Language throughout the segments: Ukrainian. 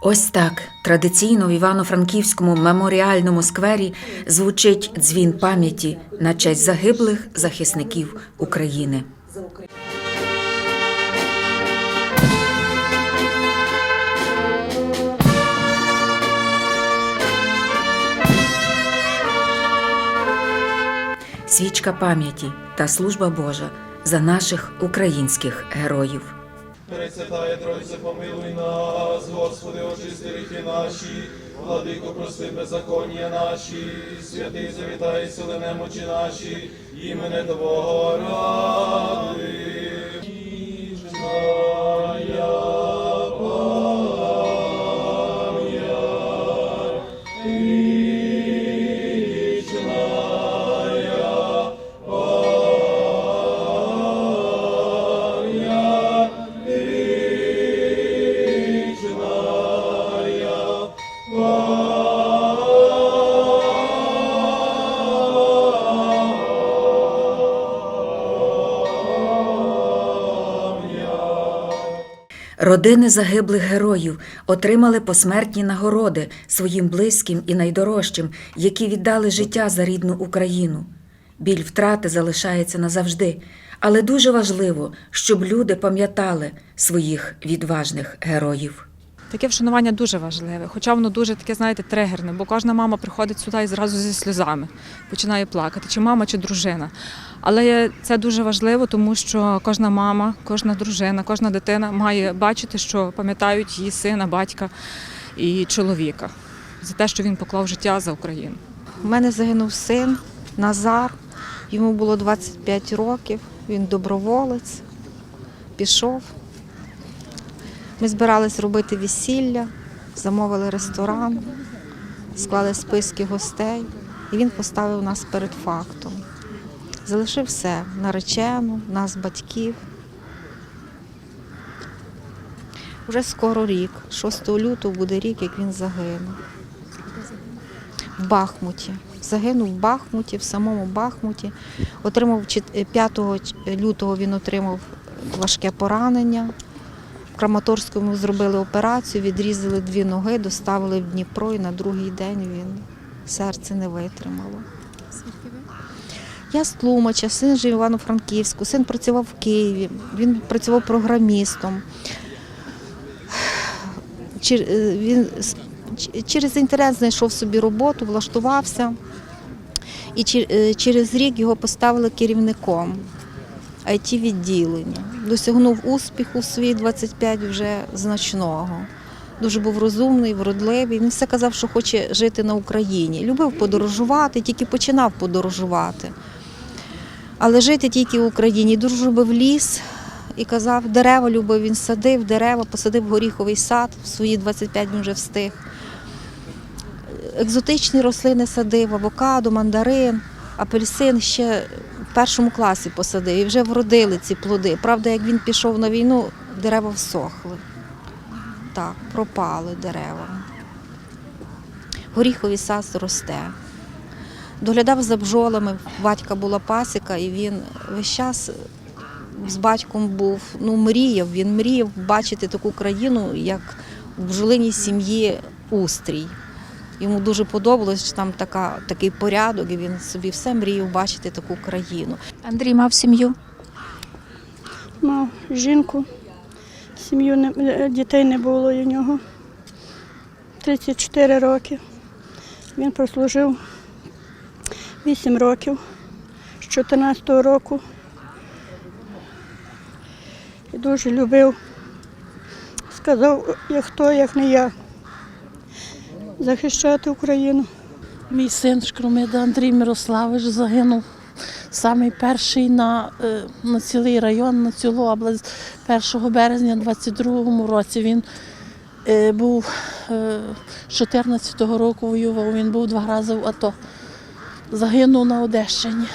Ось так традиційно в Івано-Франківському меморіальному сквері звучить дзвін пам'яті на честь загиблих захисників України. Свічка пам'яті та служба Божа за наших українських героїв. Пресвятає Тройце, помилуй нас, Господи, очисти гріхи наші, владико, прости беззаконня наші, святий завітай, сили немочі наші, імене Твого ради. Родини загиблих героїв отримали посмертні нагороди своїм близьким і найдорожчим, які віддали життя за рідну Україну. Біль втрати залишається назавжди, але дуже важливо, щоб люди пам'ятали своїх відважних героїв. Таке вшанування дуже важливе, хоча воно дуже таке, знаєте, тригерне, бо кожна мама приходить сюди і зразу зі сльозами починає плакати, чи мама, чи дружина. Але це дуже важливо, тому що кожна мама, кожна дружина, кожна дитина має бачити, що пам'ятають її сина, батька і чоловіка за те, що він поклав життя за Україну. У мене загинув син Назар. Йому було 25 років. Він доброволець, пішов. Ми збирались робити весілля, замовили ресторан, склали списки гостей, і він поставив нас перед фактом. Залишив все наречену, нас, батьків. Вже скоро рік, 6 лютого буде рік, як він загинув. В Бахмуті. Загинув в Бахмуті, в самому Бахмуті. Отримав чет- 5 лютого він отримав важке поранення. В Краматорському зробили операцію, відрізали дві ноги, доставили в Дніпро і на другий день він серце не витримало. Я з Тлумача, син жив в Івано-Франківську, син працював в Києві, він працював програмістом. Е, Він через інтернет знайшов собі роботу, влаштувався. І е, через рік його поставили керівником it відділення. Досягнув успіху в свої 25 вже значного. Дуже був розумний, вродливий. Він все казав, що хоче жити на Україні. Любив подорожувати, тільки починав подорожувати. Але жити тільки в Україні. Дуже любив ліс і казав, дерева любив, він садив дерева, посадив горіховий сад, в свої 25 він вже встиг. Екзотичні рослини садив, авокадо, мандарин, апельсин ще першому класі посадив і вже вродили ці плоди. Правда, як він пішов на війну, дерева всохли. Так, пропали дерева. Горіховий сад росте. Доглядав за бджолами, батька була пасіка, і він весь час з батьком був, ну, мріяв, він мріяв бачити таку країну, як у бджолиній сім'ї устрій. Йому дуже подобалось, що там така, такий порядок, і він собі все мріяв бачити таку країну. Андрій мав сім'ю. Мав жінку, сім'ю не, е, дітей не було і нього. 34 роки. Він прослужив 8 років з 14 року. І дуже любив. Сказав, як хто, як не я. Захищати Україну. Мій син Шкромида Андрій Мирославович загинув. Самий перший на, е, на цілий район, на цілу область 1 березня 22-му році. Він е, був е, 14-го року воював, він був два рази в АТО. Загинув на Одещині.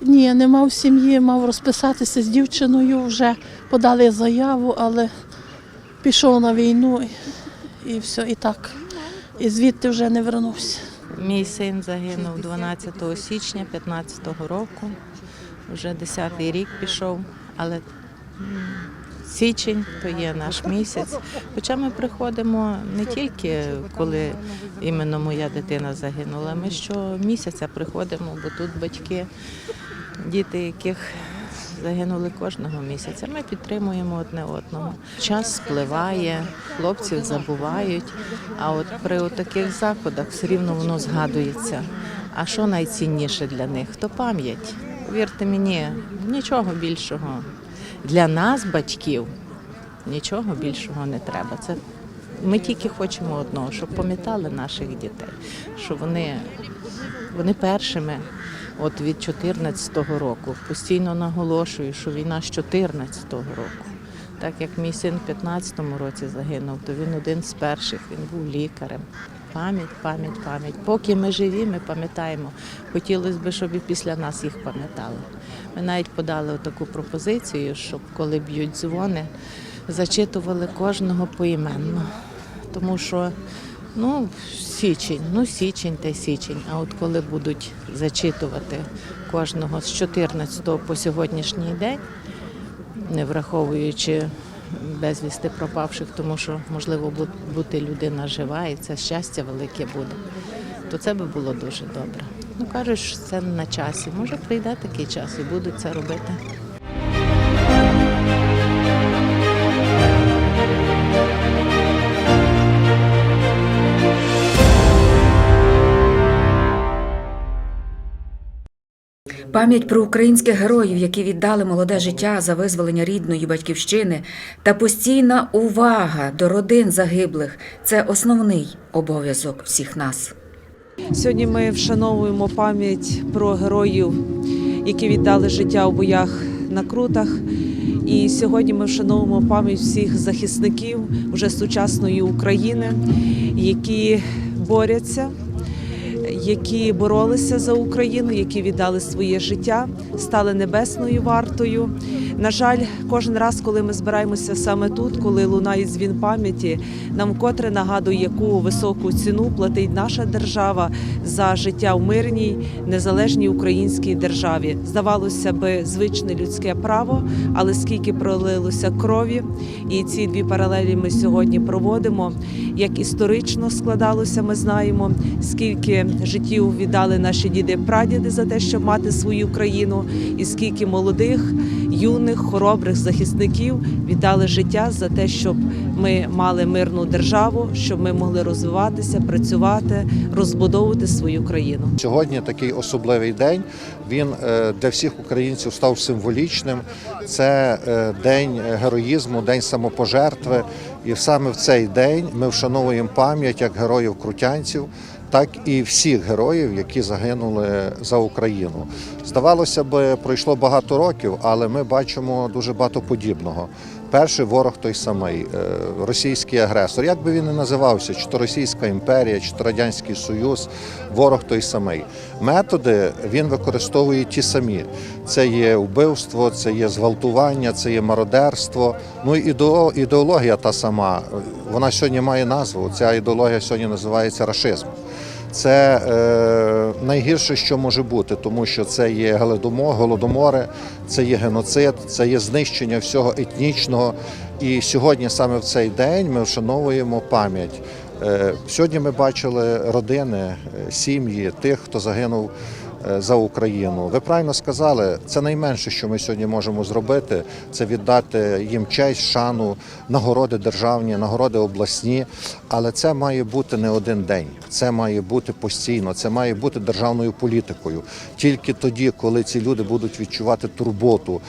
Ні, не мав сім'ї, мав розписатися з дівчиною, вже подали заяву, але пішов на війну і, все, і так. І звідти вже не вернувся. Мій син загинув 12 січня 15 року. Вже 10-й рік пішов, але січень, то є наш місяць. Хоча ми приходимо не тільки коли іменно моя дитина загинула, ми щомісяця приходимо, бо тут батьки, діти, яких загинули кожного місяця. Ми підтримуємо одне одного. Час спливає, хлопців забувають. А от при таких заходах все рівно воно згадується. А що найцінніше для них? То пам'ять. Вірте мені, нічого більшого. Для нас, батьків, нічого більшого не треба. Це ми тільки хочемо одного, щоб пам'ятали наших дітей, що вони, вони першими. От від 14-го року постійно наголошую, що війна з 14-го року. Так як мій син в 15-му році загинув, то він один з перших, він був лікарем. Пам'ять, пам'ять, пам'ять. Поки ми живі, ми пам'ятаємо. Хотілося б, щоб і після нас їх пам'ятали. Ми навіть подали таку пропозицію, щоб коли б'ють дзвони, зачитували кожного поіменно. Тому що ну, січень, ну січень та січень. А от коли будуть зачитувати кожного з 14 по сьогоднішній день, не враховуючи безвісти пропавших, тому що можливо бу- бути людина жива і це щастя велике буде, то це би було дуже добре. Ну що це на часі. Може прийде такий час і будуть це робити. Пам'ять про українських героїв, які віддали молоде життя за визволення рідної батьківщини, та постійна увага до родин загиблих це основний обов'язок всіх нас. Сьогодні ми вшановуємо пам'ять про героїв, які віддали життя у боях на крутах. І сьогодні ми вшановуємо пам'ять всіх захисників вже сучасної України, які борються, які боролися за Україну, які віддали своє життя, стали небесною вартою. На жаль, кожен раз, коли ми збираємося саме тут, коли лунає дзвін пам'яті, нам вкотре нагадує, яку високу ціну платить наша держава за життя в мирній незалежній українській державі. Здавалося би, звичне людське право, але скільки пролилося крові, і ці дві паралелі ми сьогодні проводимо. Як історично складалося, ми знаємо, скільки життів віддали наші діди прадіди за те, щоб мати свою країну, і скільки молодих, юних, хоробрих захисників віддали життя за те, щоб ми мали мирну державу, щоб ми могли розвиватися, працювати, розбудовувати свою країну. Сьогодні такий особливий день. Він е, для всіх українців став символічним. Це е, день героїзму, день самопожертви. І саме в цей день ми вшановуємо пам'ять як героїв крутянців, так і всіх героїв, які загинули за Україну. Здавалося б, пройшло багато років, але ми бачимо дуже багато подібного. Перший ворог той самий, е, російський агресор. Як би він не називався, чи то Російська імперія, чи то Радянський Союз, ворог той самий. Методи він використовує ті самі. Це є вбивство, це є зґвалтування, це є мародерство. Ну і ідео- ідеологія та сама. Вона сьогодні має назву. Ця ідеологія сьогодні називається рашизм. Це е, найгірше, що може бути, тому що це є голодомо- голодомори, це є геноцид, це є знищення всього етнічного. І сьогодні, саме в цей день, ми вшановуємо пам'ять. Е, сьогодні ми бачили родини, е, сім'ї тих, хто загинув за Україну. Ви правильно сказали, це найменше, що ми сьогодні можемо зробити, це віддати їм честь, шану, нагороди державні, нагороди обласні. Але це має бути не один день. Це має бути постійно, це має бути державною політикою. Тільки тоді, коли ці люди будуть відчувати турботу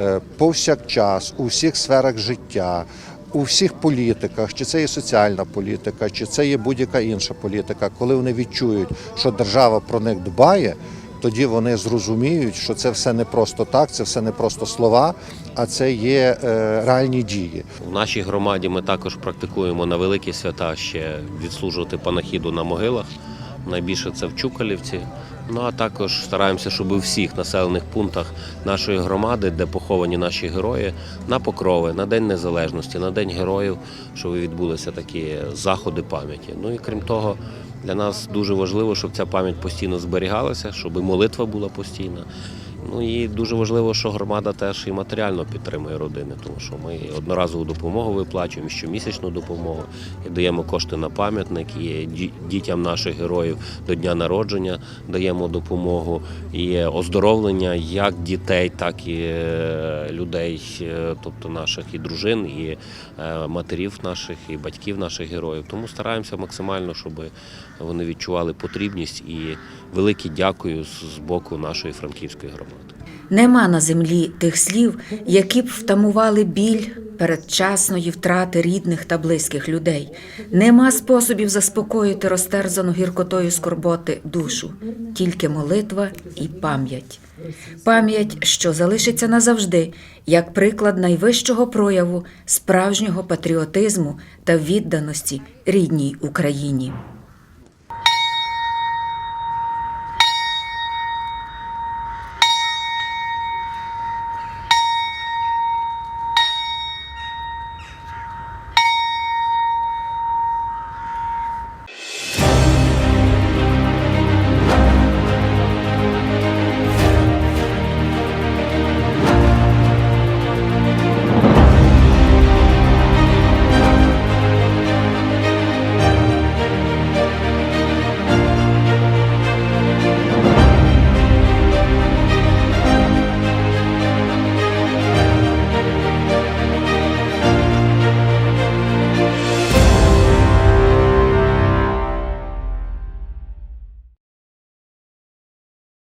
е, повсякчас у всіх сферах життя. У всіх політиках, чи це є соціальна політика, чи це є будь-яка інша політика, коли вони відчують, що держава про них дбає, тоді вони зрозуміють, що це все не просто так, це все не просто слова, а це є е, реальні дії. В нашій громаді ми також практикуємо на великі свята ще відслужувати панахіду на могилах. Найбільше це в Чукалівці. Ну а також стараємося, щоб у всіх населених пунктах нашої громади, де поховані наші герої, на покрови, на День Незалежності, на День Героїв, щоб відбулися такі заходи пам'яті. Ну і крім того, для нас дуже важливо, щоб ця пам'ять постійно зберігалася, щоб і молитва була постійна. Ну і дуже важливо, що громада теж і матеріально підтримує родини, тому що ми одноразову допомогу виплачуємо, щомісячну допомогу і даємо кошти на пам'ятник. І ді- дітям наших героїв до дня народження даємо допомогу. І оздоровлення як дітей, так і е, людей, е, тобто наших і дружин, і е, матерів наших, і батьків наших героїв. Тому стараємося максимально, щоб вони відчували потрібність і велике дякую з боку нашої франківської громади. Нема на землі тих слів, які б втамували біль передчасної втрати рідних та близьких людей. Нема способів заспокоїти розтерзану гіркотою скорботи душу, тільки молитва і пам'ять. Пам'ять, що залишиться назавжди, як приклад найвищого прояву справжнього патріотизму та відданості рідній Україні.